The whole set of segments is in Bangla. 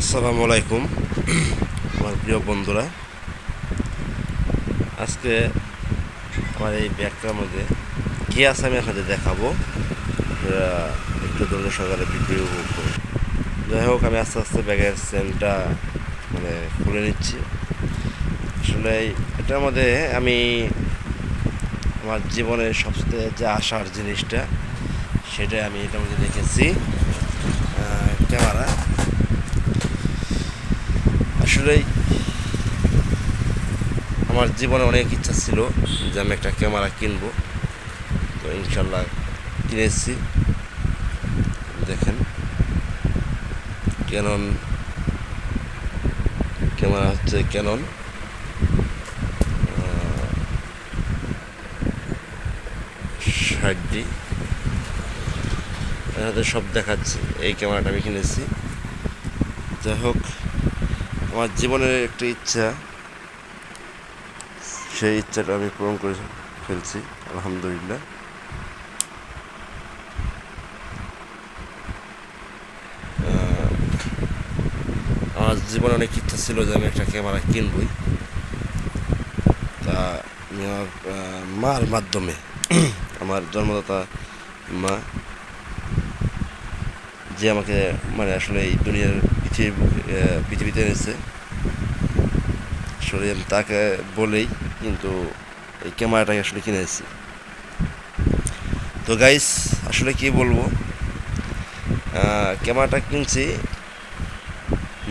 আসসালামু আলাইকুম, আমার প্রিয় বন্ধুরা। আজকে আমার এই ব্যাগটার মধ্যে কী আছে আমি আপনাদের দেখাবো। একটু ধৈর্য ভিডিও উপভোগ করুন। যাই হোক, আমি আস্তে আস্তে ব্যাগের চেনটা মানে খুলে নিচ্ছি। আসলে এটার মধ্যে আমি আমার জীবনের সবচেয়ে যে আসার জিনিসটা, সেটাই আমি এটার মধ্যে দেখেছি ক্যামেরা। আসলেই আমার জীবনে অনেক ইচ্ছা ছিল যে আমি একটা ক্যামেরা কিনবো। তো ইনশাল্লাহ কিনেছি। দেখেন। ক্যানন ক্যামেরা হচ্ছে ক্যানন ষাট ডি। সব দেখাচ্ছে। এই ক্যামেরাটা আমি কিনেছি। যাই হোক। আমার জীবনের একটা ইচ্ছা, সেই ইচ্ছাটা আমি পূরণ করে ফেলছি, আলহামদুলিল্লাহ। আমার জীবনে অনেক ইচ্ছা ছিল যে আমি একটা ক্যামেরা কিনবই। তা আমি আমার মার মাধ্যমে, আমার জন্মদাতা মা যে আমাকে মানে আসলে এই দুনিয়ার পৃথিবী আহ, পৃথিবীতে এনেছে। আসলে আমি তাকে বলেই কিন্তু এই ক্যামেরাটাকে আসলে কিনেছি তো গাইস আসলে কি বলব? ক্যামেরাটা কিনছি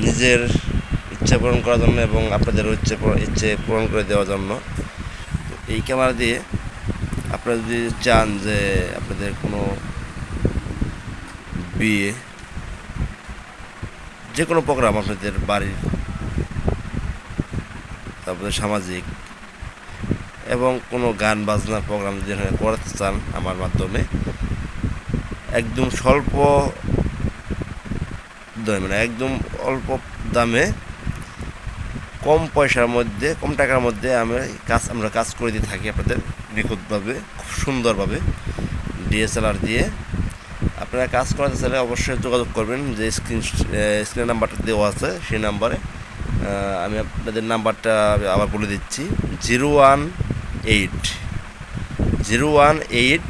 নিজের ইচ্ছা পূরণ করার জন্য এবং আপনাদের ইচ্ছে ইচ্ছে পূরণ করে দেওয়ার জন্য। এই ক্যামেরা দিয়ে আপনারা যদি চান যে আপনাদের কোনো বিয়ে যে কোনো প্রোগ্রাম আপনাদের বাড়ির, তারপরে সামাজিক, এবং কোনো গান বাজনার প্রোগ্রাম যদি এখানে করাতে চান আমার মাধ্যমে, একদম স্বল্প মানে একদম অল্প দামে কম পয়সার মধ্যে, কম টাকার মধ্যে আমরা কাজ আমরা কাজ করে দিয়ে থাকি আপনাদের নিখুঁতভাবে, খুব সুন্দরভাবে ডিএসএলআর দিয়ে। আপনারা কাজ করাতে চাইলে অবশ্যই যোগাযোগ করবেন, যে স্ক্রিন স্ক্রিনের নাম্বারটা দেওয়া আছে, সেই নাম্বারে। আমি আপনাদের নাম্বারটা আবার বলে দিচ্ছি, zero one eight, zero one eight,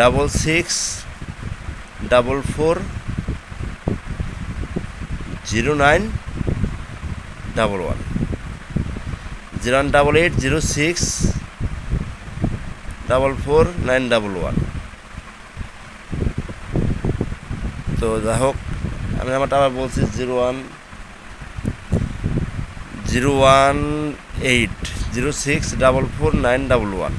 double six, double four, zero nine, double one. Zero one double eight, zero six, double four, nine double one. তো যাই হোক, আমি নাম্বারটা আবার বলছি zero one zero one eight, zero six double four nine double one.